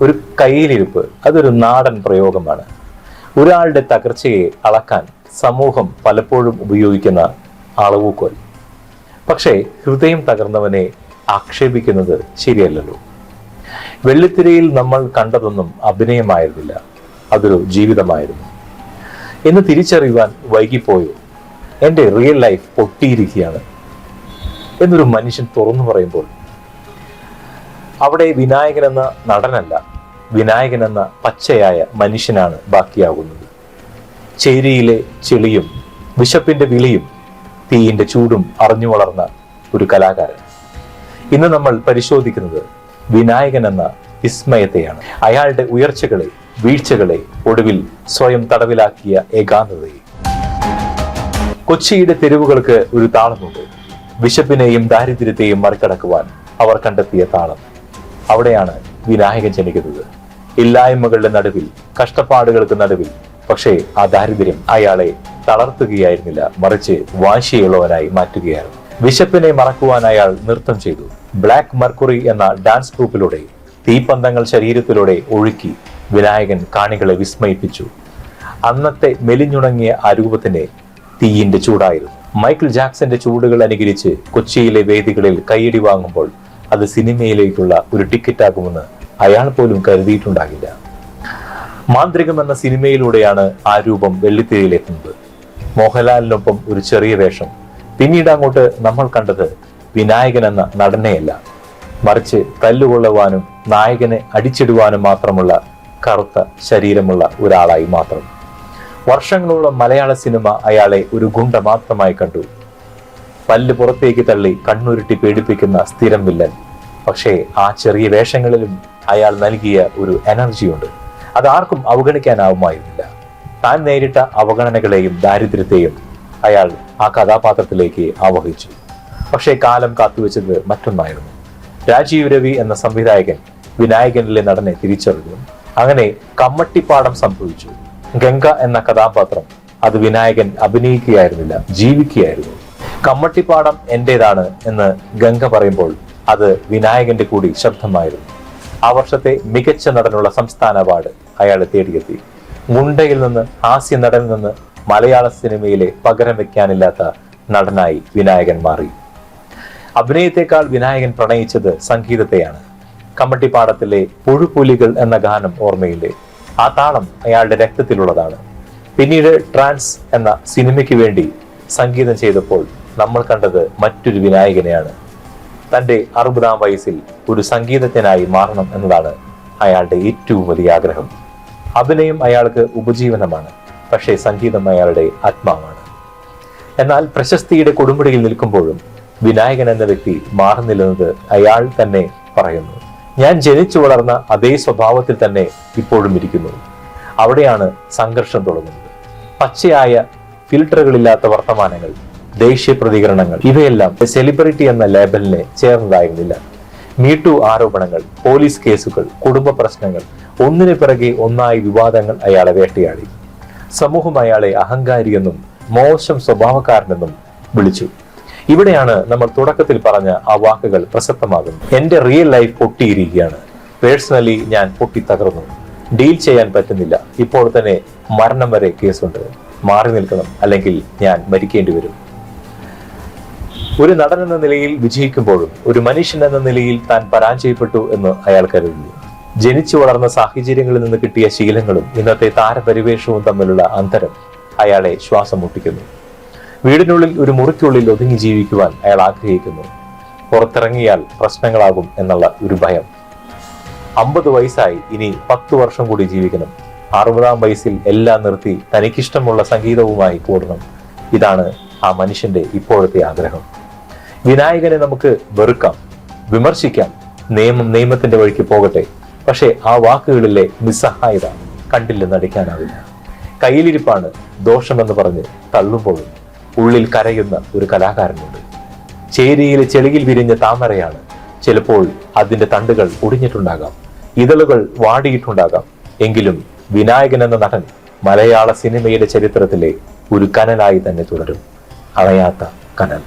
ഒരു കയ്യിലിരിപ്പ് അതൊരു നാടൻ പ്രയോഗമാണ്. ഒരാളുടെ തകർച്ചയെ അളക്കാൻ സമൂഹം പലപ്പോഴും ഉപയോഗിക്കുന്ന അളവുകോൽ. പക്ഷേ ഹൃദയം തകർന്നവനെ ആക്ഷേപിക്കുന്നത് ശരിയല്ലല്ലോ. വെള്ളിത്തിരയിൽ നമ്മൾ കണ്ടതൊന്നും അഭിനയമായിരുന്നില്ല. അതൊരു ജീവിതമായിരുന്നു. എന്ന് തിരിച്ചറിയുവാൻ വൈകിപ്പോയോ? എന്റെ റിയൽ ലൈഫ് പൊട്ടിയിരിക്കുകയാണ് എന്നൊരു മനുഷ്യൻ തുറന്നു പറയുമ്പോൾ അവിടെ വിനായകൻ എന്ന നടനല്ല വിനായകൻ എന്ന പച്ചയായ മനുഷ്യനാണ് ബാക്കിയാകുന്നത്. ചേരിയിലെ ചെളിയും വിശപ്പിന്റെ വിളിയും തീയിന്റെ ചൂടും അറിഞ്ഞു വളർന്ന ഒരു കലാകാരൻ. ഇന്ന് നമ്മൾ പരിശോധിക്കുന്നത് വിനായകൻ എന്ന വിസ്മയത്തെയാണ്. അയാളുടെ ഉയർച്ചകളെ വീഴ്ചകളെ ഒടുവിൽ സ്വയം തടവിലാക്കിയ ഏകാന്തതയെ. കൊച്ചിയുടെ തെരുവുകൾക്ക് ഒരു താളമുണ്ട്. വിശപ്പിനെയും ദാരിദ്ര്യത്തെയും മറികടക്കുവാൻ അവർ കണ്ടെത്തിയ താളം. അവിടെയാണ് വിനായകൻ ജനിക്കുന്നത്. ഇല്ലായ്മകളുടെ നടുവിൽ കഷ്ടപ്പാടുകൾക്ക് നടുവിൽ. പക്ഷേ ആ ദാരിദ്ര്യം അയാളെ തളർത്തുകയായിരുന്നില്ല. മറിച്ച് വാശിയുള്ളവനായി മാറ്റുകയായിരുന്നു. വിശപ്പിനെ മറക്കുവാൻ അയാൾ നൃത്തം ചെയ്തു. ബ്ലാക്ക് മർക്കുറി എന്ന ഡാൻസ് ഗ്രൂപ്പിലൂടെ തീപ്പന്തങ്ങൾ ശരീരത്തിലൂടെ ഒഴുക്കി വിനായകൻ കാണികളെ വിസ്മയിപ്പിച്ചു. അന്നത്തെ മെലിഞ്ഞുണങ്ങിയ ആ രൂപത്തിന്റെ തീയിന്റെ ചൂടായിരുന്നു. മൈക്കിൾ ജാക്സന്റെ ചൂടുകൾ അനുകരിച്ച് കൊച്ചിയിലെ വേദികളിൽ കൈയടി വാങ്ങുമ്പോൾ അത് സിനിമയിലേക്കുള്ള ഒരു ടിക്കറ്റ് ആകുമെന്ന് അയാൾ പോലും കരുതിയിട്ടുണ്ടാകില്ല. മാന്ത്രികം എന്ന സിനിമയിലൂടെയാണ് ആ രൂപം വെള്ളിത്തിരയിലെത്തുന്നത് മോഹൻലാലിനൊപ്പം ഒരു ചെറിയ വേഷം. പിന്നീട് അങ്ങോട്ട് നമ്മൾ കണ്ടത് വിനായകൻ എന്ന നടനെയല്ല. മറിച്ച് തല്ലുകൊള്ളുവാനും നായകനെ അടിച്ചിടുവാനും മാത്രമുള്ള കറുത്ത ശരീരമുള്ള ഒരാളായി മാത്രം. വർഷങ്ങളോളം മലയാള സിനിമ അയാളെ ഒരു ഗുണ്ട മാത്രമായി കണ്ടു. പല്ല് പുറത്തേക്ക് തള്ളി കണ്ണുരുട്ടി പേടിപ്പിക്കുന്ന സ്ഥിരം വില്ലൻ. പക്ഷേ ആ ചെറിയ വേഷങ്ങളിലും അയാൾ നൽകിയ ഒരു എനർജിയുണ്ട്. അത് ആർക്കും അവഗണിക്കാനാവുമായിരുന്നില്ല. താൻ നേരിട്ട അവഗണനകളെയും ദാരിദ്ര്യത്തെയും അയാൾ ആ കഥാപാത്രത്തിലേക്ക് ആവഹിച്ചു. പക്ഷേ കാലം കാത്തുവെച്ചത് മറ്റൊന്നായിരുന്നു. രാജീവ് രവി എന്ന സംവിധായകൻ വിനായകനിലെ നടനെ തിരിച്ചറിഞ്ഞു. അങ്ങനെ കമ്മട്ടിപ്പാടം സംഭവിച്ചു. ഗംഗ എന്ന കഥാപാത്രം അത് വിനായകൻ അഭിനയിക്കുകയായിരുന്നില്ല ജീവിക്കുകയായിരുന്നു. കമ്മട്ടിപ്പാടം എന്റേതാണ് എന്ന് ഗംഗ പറയുമ്പോൾ അത് വിനായകന്റെ കൂടി ശബ്ദമായിരുന്നു. ആ വർഷത്തെ മികച്ച നടനുള്ള സംസ്ഥാന അവാർഡ് അയാൾ തേടിയെത്തി. മുണ്ടയിൽ നിന്ന് ഹാസ്യ നടനിൽ നിന്ന് മലയാള സിനിമയിലെ പകരം വെക്കാനില്ലാത്ത നടനായി വിനായകൻ മാറി. അഭിനയത്തെക്കാൾ വിനായകൻ പ്രണയിച്ചത് സംഗീതത്തെയാണ്. കമ്മട്ടിപ്പാടത്തിലെ പുഴുപുലികൾ എന്ന ഗാനം ഓർമ്മയില്ലേ? ആ താളം അയാളുടെ രക്തത്തിലുള്ളതാണ്. പിന്നീട് ട്രാൻസ് എന്ന സിനിമയ്ക്ക് വേണ്ടി സംഗീതം ചെയ്തപ്പോൾ നമ്മൾ കണ്ടത് മറ്റൊരു വിനായകനെയാണ്. തന്റെ അറുപതാം വയസ്സിൽ ഒരു സംഗീതജ്ഞനായി മാറണം എന്നതാണ് അയാളുടെ ഏറ്റവും വലിയ ആഗ്രഹം. അഭിനയം അയാൾക്ക് ഉപജീവനമാണ് പക്ഷേ സംഗീതം അയാളുടെ ആത്മാവാണ്. എന്നാൽ പ്രശസ്തിയുടെ കൊടുമുടിയിൽ നിൽക്കുമ്പോഴും വിനായകൻ എന്ന വ്യക്തി മാറുന്നില്ലെന്നത് അയാൾ തന്നെ പറയുന്നു. ഞാൻ ജനിച്ചു വളർന്ന അതേ സ്വഭാവത്തിൽ തന്നെ ഇപ്പോഴും ഇരിക്കുന്നു. അവിടെയാണ് സംഘർഷം തുടങ്ങുന്നത്. പച്ചയായ ഫിൽട്ടറുകളില്ലാത്ത വർത്തമാനങ്ങൾ ദേശീയ പ്രതികരണങ്ങൾ ഇവയെല്ലാം സെലിബ്രിറ്റി എന്ന ലേബലിനെ ചേർന്നതായിരുന്നില്ല. മീട്ടു ആരോപണങ്ങൾ പോലീസ് കേസുകൾ കുടുംബ പ്രശ്നങ്ങൾ ഒന്നിനു പിറകെ ഒന്നായി വിവാദങ്ങൾ അയാളെ വേട്ടയാടി. സമൂഹം അയാളെ അഹങ്കാരിയെന്നും മോശം സ്വഭാവക്കാരനെന്നും വിളിച്ചു. ഇവിടെയാണ് നമ്മൾ തുടക്കത്തിൽ പറഞ്ഞ ആ വാക്കുകൾ പ്രസക്തമാകുന്നത്. എന്റെ റിയൽ ലൈഫ് പൊട്ടിയിരിക്കുകയാണ്. പേഴ്സണലി ഞാൻ പൊട്ടി തകർന്നു ഡീൽ ചെയ്യാൻ പറ്റുന്നില്ല. ഇപ്പോൾ തന്നെ മരണം വരെ കേസുണ്ട്. മാറി നിൽക്കണം. അല്ലെങ്കിൽ ഞാൻ മരിക്കേണ്ടി വരും. ഒരു നടൻ എന്ന നിലയിൽ വിജയിക്കുമ്പോഴും ഒരു മനുഷ്യൻ എന്ന നിലയിൽ താൻ പരാജയപ്പെട്ടു എന്ന് അയാൾ കരുതുന്നു. ജനിച്ചു വളർന്ന സാഹചര്യങ്ങളിൽ നിന്ന് കിട്ടിയ ശീലങ്ങളും ഇന്നത്തെ താരപരിവേഷവും തമ്മിലുള്ള അന്തരം അയാളെ ശ്വാസം മുട്ടിക്കുന്നു. വീടിനുള്ളിൽ ഒരു മുറിക്കുള്ളിൽ ഒതുങ്ങി ജീവിക്കുവാൻ അയാൾ ആഗ്രഹിക്കുന്നു. പുറത്തിറങ്ങിയാൽ പ്രശ്നങ്ങളാകും എന്നുള്ള ഒരു ഭയം. അമ്പത് വയസ്സായി ഇനി പത്തു വർഷം കൂടി ജീവിക്കണം. അറുപതാം വയസ്സിൽ എല്ലാം നിർത്തി തനിക്കിഷ്ടമുള്ള സംഗീതവുമായി കൂടണം. ഇതാണ് ആ മനുഷ്യന്റെ ഇപ്പോഴത്തെ ആഗ്രഹം. വിനായകനെ നമുക്ക് വെറുക്കാം വിമർശിക്കാം നിയമം നിയമത്തിന്റെ വഴിക്ക് പോകട്ടെ. പക്ഷേ ആ വാക്കുകളിലെ നിസ്സഹായത കണ്ടില്ലെന്ന് അടിക്കാനാവില്ല കയ്യിലിരിപ്പാണ് ദോഷമെന്ന് പറഞ്ഞ് തള്ളുമ്പോഴും ഉള്ളിൽ കരയുന്ന ഒരു കലാകാരനുണ്ട്. ചേരിയിലെ ചെളിയിൽ വിരിഞ്ഞ താമരയാണ്. ചിലപ്പോൾ അതിന്റെ തണ്ടുകൾ ഒടിഞ്ഞിട്ടുണ്ടാകാം. ഇതളുകൾ വാടിയിട്ടുണ്ടാകാം. എങ്കിലും വിനായകൻ എന്ന നടൻ മലയാള സിനിമയുടെ ചരിത്രത്തിലെ ഒരു കനലായി തന്നെ തുടരും. അണയാത്ത കനൽ.